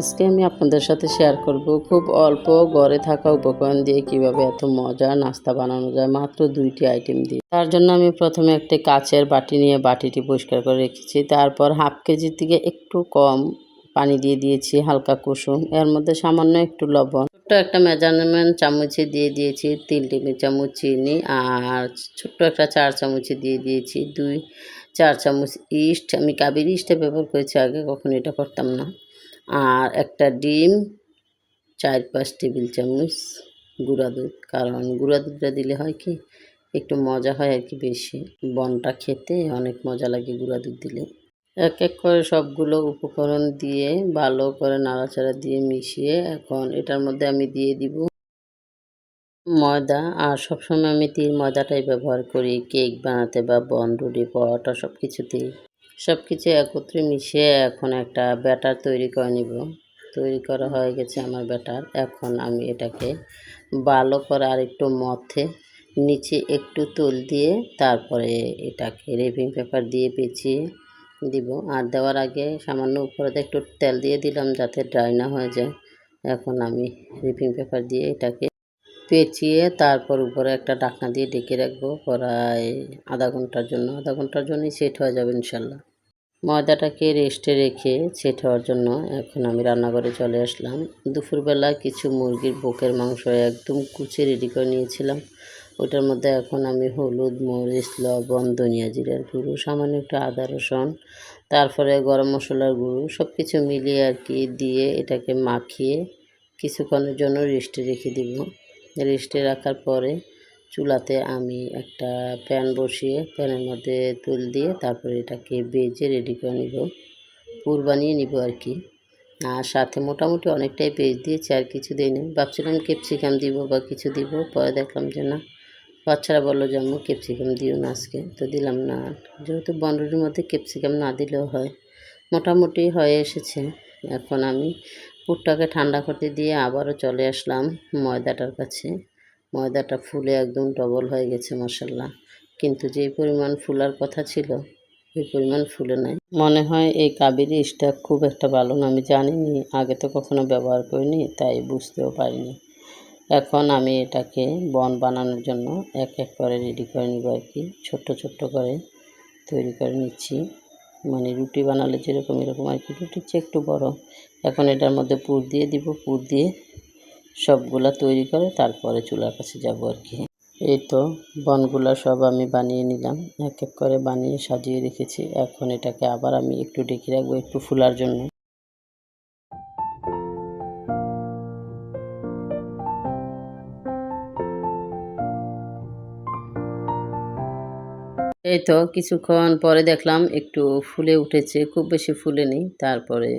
আজকে আমি আপনাদের সাথে শেয়ার করব খুব অল্প ঘরে থাকা উপকরণ দিয়ে কীভাবে এত মজার নাস্তা বানানো যায় মাত্র দুইটি আইটেম দিয়ে। তার জন্য আমি প্রথমে একটি কাচের বাটি নিয়ে বাটিটি পরিষ্কার করে রেখেছি। তারপর হাফ কেজির থেকে একটু কম পানি দিয়ে দিয়েছি হালকা কুসুম। এর মধ্যে সামান্য একটু লবণ। একটা মেজারমেন্ট চামচে দিয়ে দিয়েছি, তিন টেবিল চামচ চিনি আর ছোট্ট একটা চার চামচে দিয়ে দিয়েছি, দুই চার চামচ ইস্ট। আমি কাবির ইস্টটা ব্যবহার করেছি আগে, কখনো এটা করতাম না। আর একটা ডিম, চার পাঁচ টেবিল চামচ গুঁড়া দুধ, কারণ গুঁড়া দুধটা দিলে হয় কি, একটু মজা হয় আর কি বেশি। বনটা খেতে অনেক মজা লাগে গুঁড়া দুধ দিলে। এক এক করে সবগুলো উপকরণ দিয়ে ভালো করে নাড়াচাড়া দিয়ে মিশিয়ে এখন এটার মধ্যে আমি দিয়ে দিব ময়দা। আর সবসময় আমি তিল ময়দাটাই ব্যবহার করি, কেক বানাতে বা বন রুটি পরোটা সব কিছুতেই সব কিছু একত্রে মিশিয়ে এখন একটা ব্যাটার তৈরি করে নিব। তৈরি করা হয়ে গেছে আমার ব্যাটার। এখন আমি এটাকে ভালো করে আর একটু মথে নিচে একটু তুল দিয়ে তারপরে এটাকে রেভিং পেপার দিয়ে পেঁচিয়ে দিব। আর দেওয়ার আগে সামান্য উপরে একটু তেল দিয়ে দিলাম যাতে ড্রাই না হয়ে যায়। এখন আমি রিপিং পেপার দিয়ে এটাকে পেঁচিয়ে তারপর উপরে একটা ঢাকনা দিয়ে ঢেকে রাখব প্রায় আধা ঘণ্টার জন্য। আধা ঘণ্টার জন্যই সেট হয়ে যাবে ইনশাল্লাহ। ময়দাটাকে রেস্টে রেখে সেট হওয়ার জন্য এখন আমি রান্নাঘরে চলে আসলাম। দুপুরবেলা কিছু মুরগির বুকের মাংস একদম কুচে রেডি করে নিয়েছিলাম। ওটার মধ্যে এখন আমি হলুদ, মরিচ, লবণ, ধনিয়া জিরার গুঁড়ো, সামান্য একটু আদা, রসুন, তারপরে গরম মশলার গুঁড়ো সব কিছু মিলিয়ে আর কি দিয়ে এটাকে মাখিয়ে কিছুক্ষণের জন্য রেস্টে রেখে দিব। রেস্টে রাখার পরে চুলাতে আমি একটা প্যান বসিয়ে প্যানের মধ্যে তুল দিয়ে তারপরে এটাকে বেজে রেডি করে নিব। পুর বানিয়ে নিব আর কি। আর সাথে মোটামুটি অনেকটাই পেজ দিয়েছি, আর কিছু দিই ভাবছিলাম ক্যাপসিকাম দিব বা কিছু দিব, পরে দেখলাম যে না বাচ্চারা বলল যে, আম্মু ক্যাপসিকাম দিও না আজকে। তো দিলাম না। যেহেতু বন্ডুরির মধ্যে ক্যাপসিকাম না দিলেও হয়, মোটামুটি হয়ে এসেছে। এখন আমি পুরটাকে ঠান্ডা করতে দিয়ে আবারও চলে আসলাম ময়দাটার কাছে। ময়দাটা ফুলে একদম ডবল হয়ে গেছে মশাল্লা কিন্তু যেই পরিমাণ ফুলার কথা ছিল ওই পরিমাণ ফুলে নাই। মনে হয় এই কাবেরি স্টাক খুব একটা ভালো না, আমি জানিনি, আগে তো কখনো ব্যবহার করিনি, তাই বুঝতেও পারিনি। এখন আমি এটাকে বন বানানোর জন্য এক এক করে রেডি করে নিব আর কি। ছোট্ট ছোট্ট করে তৈরি করে নিচ্ছি। মানে রুটি বানালে যেরকম, এরকম আর কি। রুটির চেয়ে একটু বড়। এখন এটার মধ্যে পুর দিয়ে দিব। পুর দিয়ে সবগুলা তৈরি করে তারপরে চুলার কাছে যাব আর কি। এই তো বনগুলা সব আমি বানিয়ে নিলাম। এক এক করে বানিয়ে সাজিয়ে রেখেছি। এখন এটাকে আবার আমি একটু ডেকে রাখব একটু ফুলার জন্য। এই তো কিছুক্ষণ পরে দেখলাম একটু ফুলে উঠেছে, খুব বেশি ফুলে নেই। তারপরে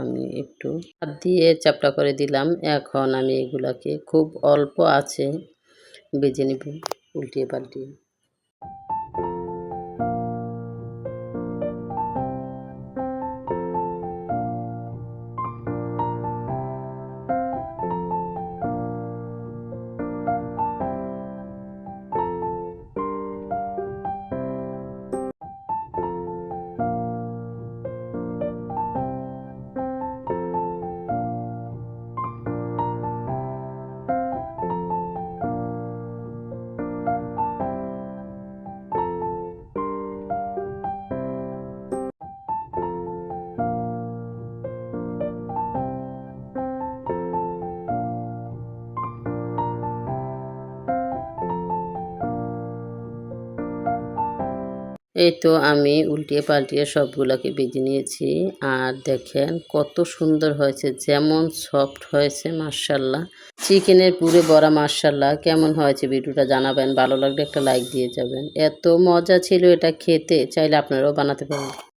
আমি একটু হাত দিয়ে চাপটা করে দিলাম। এখন আমি এগুলাকে খুব অল্প আছে বেজে নিব, উল্টিয়ে পাল্টিয়ে। এই তো আমি উল্টিয়ে পাল্টিয়ে সবগুলোকে বেজে নিয়েছি। আর দেখেন কত সুন্দর হয়েছে, যেমন সফট হয়েছে মার্শাল্লাহ চিকেনের পুরে বড়া মার্শাল্লাহ কেমন হয়েছে ভিডিওটা জানাবেন, ভালো লাগলে একটা লাইক দিয়ে যাবেন। এত মজা ছিল এটা খেতে, চাইলে আপনারাও বানাতে পারেন।